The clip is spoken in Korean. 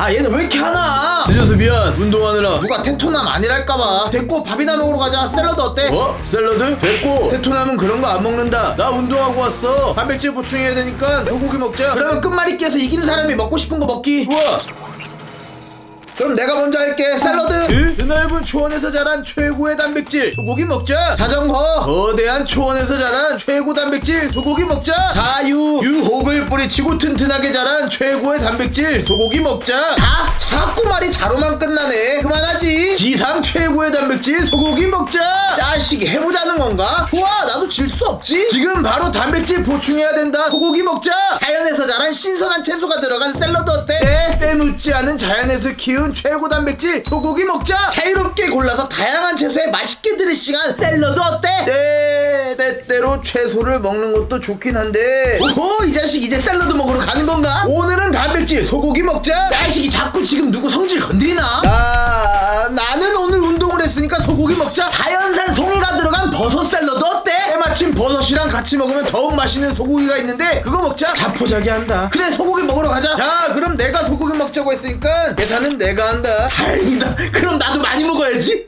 아 얘는 왜 이렇게 하나? 늦어서 미안. 운동하느라. 누가 테토남 아니랄까봐. 됐고 밥이나 먹으러 가자. 샐러드 어때? 어? 샐러드? 됐고. 테토남은 그런 거 안 먹는다. 나 운동하고 왔어. 단백질 보충해야 되니까 소고기 먹자. 그러면 끝말잇기에서 이기는 사람이 먹고 싶은 거 먹기. 우와. 그럼 내가 먼저 할게. 샐러드 넓은 초원에서 자란 최고의 단백질 소고기 먹자. 자전거. 거대한 초원에서 자란 최고 단백질 소고기 먹자. 다유. 유혹을 뿌리치고 튼튼하게 자란 최고의 단백질 소고기 먹자. 자 자꾸 말이 자로만 끝나네. 그만하지. 지상 최고의 단백질 소고기 먹자. 자식이 해보자는 건가? 좋아 나도 질 수 없지. 지금 바로 단백질 보충해야 된다. 소고기 먹자. 자연에서 자란 신선한 채소가 들어간 샐러드 어때? 때, 때묻지 않은 자연에서 키운 최고 단백질 소고기 먹자 자유롭게 골라서 다양한 채소에 맛있게 드레싱한 샐러드 어때? 때 때때로 채소를 먹는 것도 좋긴 한데 오호 이 자식 이제 샐러드 먹으러 가는 건가? 오늘은 단백질 소고기 먹자 자식이 자꾸 지금 누구 성질 건드리나? 나 나는 오늘 운동을 했으니까 소고기 먹자 자연산 송이가 들어간 버섯 샐러드 어때? 때마침 버섯이랑 같이 먹으면 더욱 맛있는 소고기가 있는데 그거 먹자 자포자기한다 그래 소고기 먹으러 가자 자 그럼 내가 먹자고 했으니까 계산은 내가 한다. 다행이다. 그럼 나도 많이 먹어야지